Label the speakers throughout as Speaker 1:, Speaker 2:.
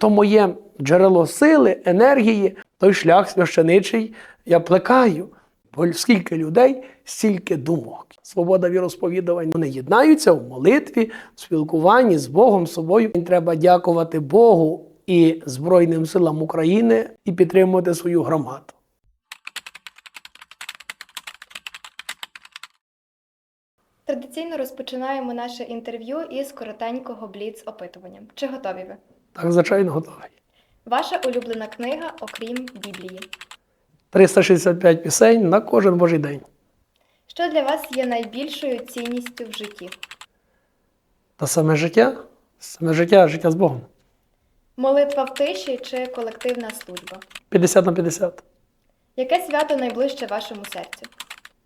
Speaker 1: то моє джерело сили, енергії, той шлях священичий я плекаю. Бо скільки людей, стільки думок. Свобода віросповідувань вони єднаються в молитві, в спілкуванні з Богом, з собою. Треба дякувати Богу і Збройним силам України і підтримувати свою громаду.
Speaker 2: Традиційно розпочинаємо наше інтерв'ю із коротенького бліц-опитування. Чи готові ви?
Speaker 1: Так, звичайно, готовий.
Speaker 2: Ваша улюблена книга, окрім Біблії.
Speaker 1: 365 пісень на кожен божий день.
Speaker 2: Що для вас є найбільшою цінністю в житті?
Speaker 1: Та саме життя, саме життя, життя з Богом.
Speaker 2: Молитва в тиші чи колективна служба?
Speaker 1: 50 на 50.
Speaker 2: Яке свято найближче вашому серцю?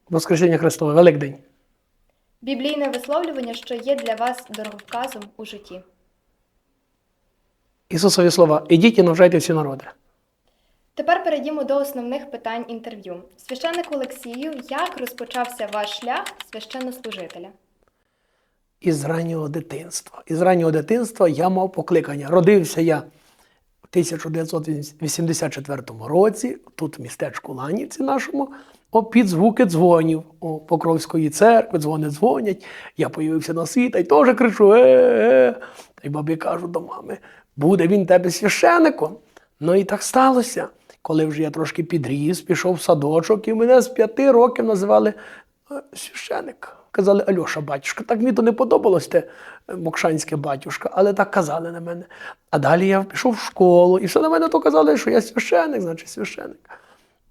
Speaker 1: Воскресіння Христове, Великдень.
Speaker 2: Біблійне висловлювання, що є для вас дороговказом у житті.
Speaker 1: Ісусові слова: ідіть і навчайте всі народи.
Speaker 2: Тепер перейдімо до основних питань інтерв'ю. Священник Олексію, як розпочався ваш шлях священнослужителя?
Speaker 1: Із раннього дитинства. Із раннього дитинства я мав покликання. Родився я в 1984 році, тут в містечку Ланівці нашому, о, під звуки дзвонів о, Покровської церкви, дзвони дзвонять. Я появився на світ, та й теж кричу: е-е-е. Та й бабі кажу до мами, буде він тебе священиком. Ну і так сталося. Коли вже я трошки підріс, пішов в садочок, і мене з п'яти років називали е, священик. Казали, Альоша, батюшка, так мені то не подобалось те е, мокшанське батюшка, але так казали на мене. А далі я пішов в школу, і все на мене то казали, що я священик, значить священик.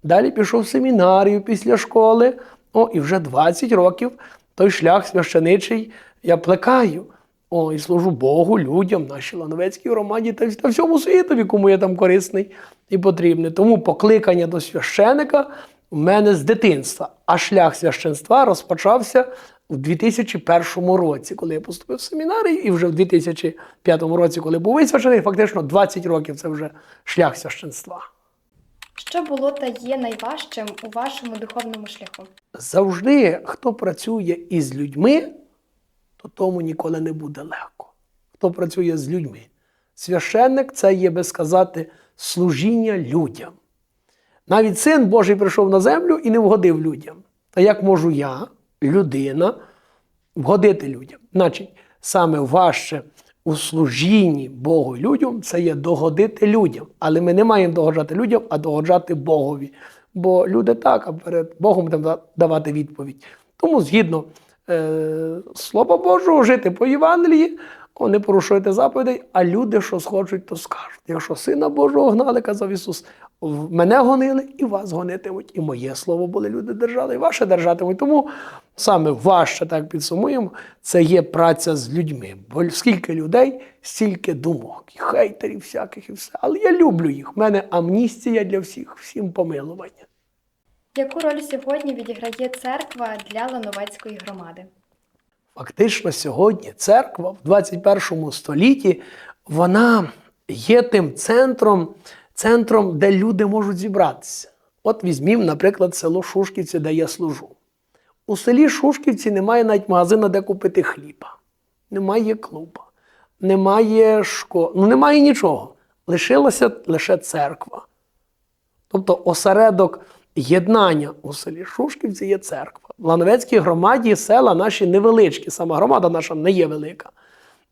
Speaker 1: Далі пішов в семінарію після школи. О, і вже 20 років той шлях священичий я плекаю. О, і служу Богу, людям, нашій Лановецькій громаді та, та всьому світові, кому я там корисний і потрібний. Тому покликання до священика в мене з дитинства. А шлях священства розпочався в 2001 році, коли я поступив в семінарію, і вже в 2005 році, коли був висвячений, фактично 20 років це вже шлях священства.
Speaker 2: Що було та є найважчим у вашому духовному шляху?
Speaker 1: Завжди, хто працює із людьми, то тому ніколи не буде легко. Хто працює з людьми. Священник це є, би сказати, служіння людям. Навіть син Божий прийшов на землю і не вгодив людям. Та як можу я, людина, вгодити людям? Значить, саме важче у служінні Богу людям це є догодити людям. Але ми не маємо догоджати людям, а догоджати Богові. Бо люди так, а перед Богом давати відповідь. Тому згідно е, Слова Божого, жити по Євангелії, о, не порушуйте заповідей, а люди, що схочуть, то скажуть. Якщо Сина Божого гнали, казав Ісус, мене гонили і вас гонитимуть. І моє слово були люди держали, і ваше держатимуть. Тому саме важче, так підсумуємо, це є праця з людьми. Бо скільки людей, стільки думок, і хейтерів всяких, і все. Але я люблю їх. У мене амністія для всіх, всім помилування.
Speaker 2: Яку роль сьогодні відіграє церква для Лановецької громади?
Speaker 1: Фактично сьогодні церква в 21 столітті вона є тим центром, центром, де люди можуть зібратися. От візьмімо, наприклад, село Шушківці, де я служу. У селі Шушківці немає навіть магазину, де купити хліба, немає клуба, немає школи, ну немає нічого. Лишилася лише церква. Тобто осередок єднання у селі Шушківці є церква. В Лановецькій громаді села наші невеличкі, сама громада наша не є велика.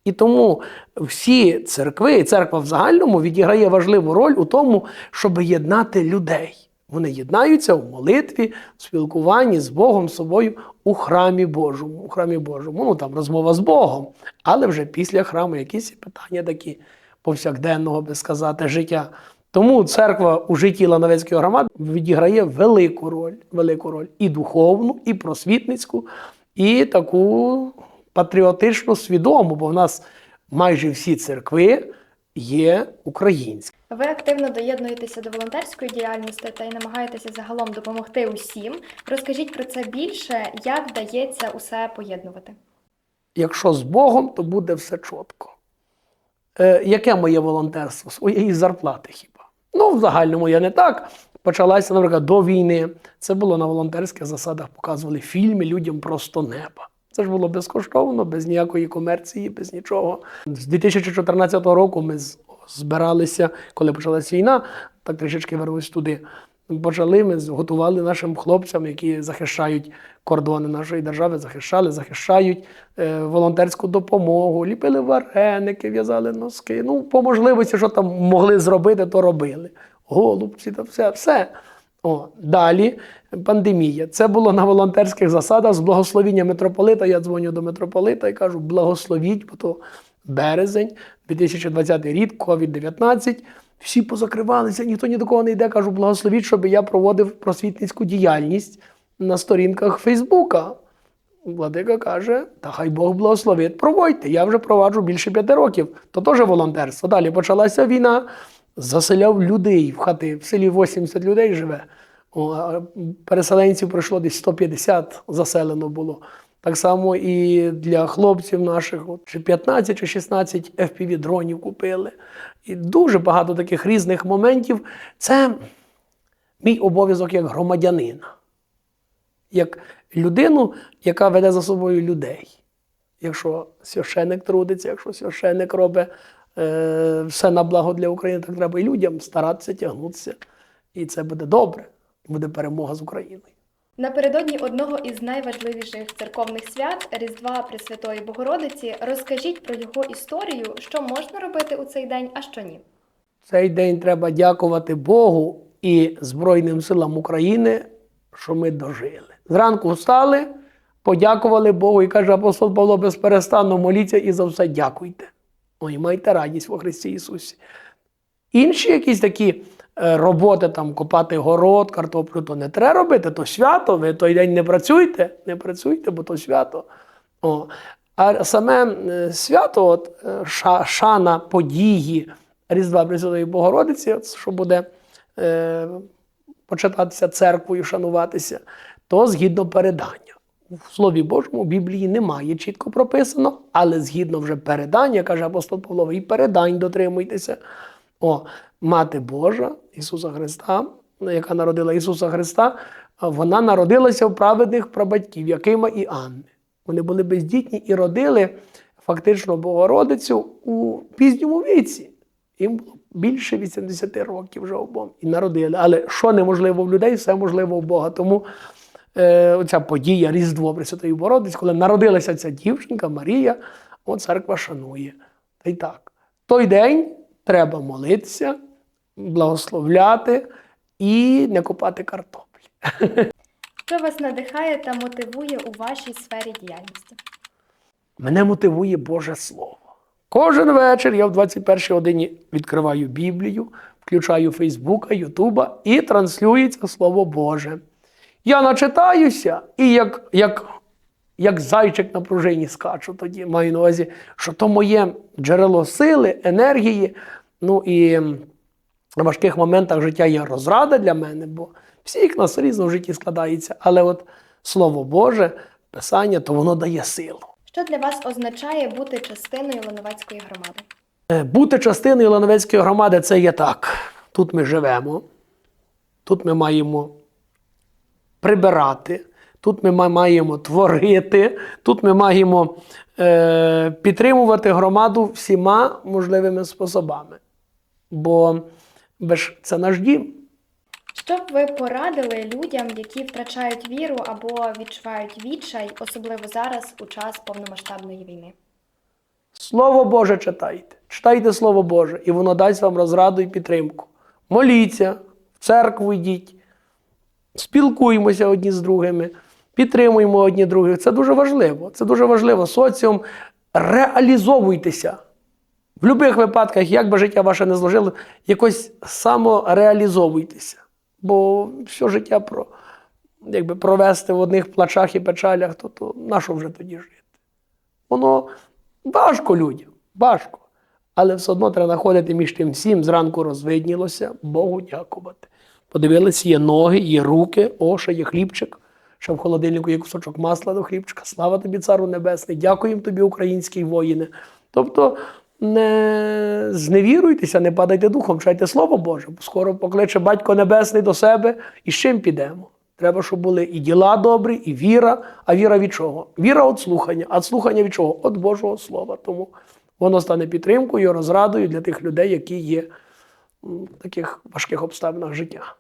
Speaker 1: І тому всі церкви, і церква в загальному відіграє важливу роль у тому, щоб єднати людей. Вони єднаються в молитві, в спілкуванні з Богом, собою у храмі Божому. У храмі Божому. Ну там розмова з Богом, але вже після храму якісь питання такі повсякденного, би сказати, життя. Тому церква у житті Лановецької громади відіграє велику роль, велику роль і духовну, і просвітницьку, і таку патріотично свідому, бо в нас майже всі церкви є українські.
Speaker 2: Ви активно доєднуєтеся до волонтерської діяльності та й намагаєтеся загалом допомогти усім. Розкажіть про це більше, як вдається усе поєднувати.
Speaker 1: Якщо з Богом, то буде все чітко. Е, яке моє волонтерство? Своєї зарплати хіба? Ну, в загальному я не так. Почалася, наприклад, до війни. Це було на волонтерських засадах, показували фільми людям просто неба. Це ж було безкоштовно, без ніякої комерції, без нічого. З 2014 року ми збиралися, коли почалась війна, так трішечки вернусь туди. Почали ми готували нашим хлопцям, які захищають кордони нашої держави, захищали, захищають е, волонтерську допомогу, ліпили вареники, в'язали носки. Ну, по можливості, що там могли зробити, то робили. Голубці та все, все. О, далі пандемія. Це було на волонтерських засадах з благословіння митрополита. Я дзвоню до митрополита і кажу: благословіть, бо то березень, 2020 рік, COVID-19. Всі позакривалися, ніхто ні до кого не йде. Кажу, благословіть, щоб я проводив просвітницьку діяльність на сторінках Фейсбука. Владика каже: та хай Бог благословить, проводьте. Я вже проваджу більше п'яти років. То теж волонтерство. Далі почалася війна, заселяв людей в хати. В селі 80 людей живе. Переселенців прийшло десь 150 заселено було. Так само і для хлопців наших, от, чи 15 чи 16 FPV-дронів купили. І дуже багато таких різних моментів. Це мій обов'язок як громадянина, як людину, яка веде за собою людей. Якщо священик трудиться, якщо священик робить е, все на благо для України, так треба і людям старатися тягнутися. І це буде добре. Буде перемога з Україною.
Speaker 2: Напередодні одного із найважливіших церковних свят Різдва Пресвятої Богородиці розкажіть про його історію, що можна робити у цей день, а що ні.
Speaker 1: Цей день треба дякувати Богу і Збройним силам України, що ми дожили. Зранку встали, подякували Богу і каже апостол Павло безперестанно моліться і за все дякуйте. Ой, майте радість во Христі Ісусі. Інші якісь такі е, роботи, там копати город, картоплю, то не треба робити, то свято. Ви той день не працюйте, не працюйте, бо то свято. О. А саме свято, от, е, ша- шана події Різдва Пресвятої Богородиці, от, що буде е, почитатися церквою, шануватися, то згідно передання. В Слові Божому в Біблії немає чітко прописано, але згідно вже передання, каже апостол Павло, і передань дотримуйтеся. О, Мати Божа Ісуса Христа, яка народила Ісуса Христа, вона народилася в праведних прабатьків, Якима і Анни. Вони були бездітні і родили фактично Богородицю у пізньому віці. Їм було більше 80 років вже обом і народили. Але що неможливо в людей, все можливо в Бога. Тому е, оця подія Різдво Пресвятої Богородиці, коли народилася ця дівчинка Марія, от церква шанує. Та й так. Той день треба молитися, благословляти і не копати картоплі.
Speaker 2: Що вас надихає та мотивує у вашій сфері діяльності?
Speaker 1: Мене мотивує Боже Слово. Кожен вечір я в 21 годині відкриваю Біблію, включаю Фейсбука, Ютуба і транслюється Слово Боже. Я начитаюся і як, як, як зайчик на пружині скачу тоді, маю на увазі, що то моє джерело сили, енергії. Ну і в важких моментах життя є розрада для мене, бо всіх нас різно в житті складається. Але от Слово Боже, Писання, то воно дає силу.
Speaker 2: Що для вас означає бути частиною Лановецької громади?
Speaker 1: Е, Бути частиною Лановецької громади це є так. Тут ми живемо, тут ми маємо прибирати, тут ми маємо творити, тут ми маємо е, підтримувати громаду всіма можливими способами. Бо ж- це наш дім.
Speaker 2: Що б ви порадили людям, які втрачають віру або відчувають відчай, особливо зараз у час повномасштабної війни?
Speaker 1: Слово Боже читайте. Читайте Слово Боже, і воно дасть вам розраду і підтримку. Моліться, в церкву йдіть, спілкуємося одні з другими, підтримуємо одні других. Це дуже важливо. Це дуже важливо. Соціум реалізовуйтеся. В будь-яких випадках, як би життя ваше не зложило, якось самореалізовуйтеся. Бо все життя про, якби провести в одних плачах і печалях, то, то на що вже тоді жити? Воно важко людям, важко. Але все одно треба знаходити між тим всім. Зранку розвиднілося, Богу дякувати. Подивилися, є ноги, є руки, о, ще є хлібчик. Ще в холодильнику є кусочок масла до хлібчика. Слава тобі, цару небесний, дякуємо тобі, українські воїни. Тобто не зневіруйтеся, не падайте духом, чайте Слово Боже, бо скоро покличе Батько Небесний до себе і з чим підемо. Треба, щоб були і діла добрі, і віра. А віра від чого? Віра від слухання. А слухання від чого? Від Божого Слова. Тому воно стане підтримкою, розрадою для тих людей, які є в таких важких обставинах життя.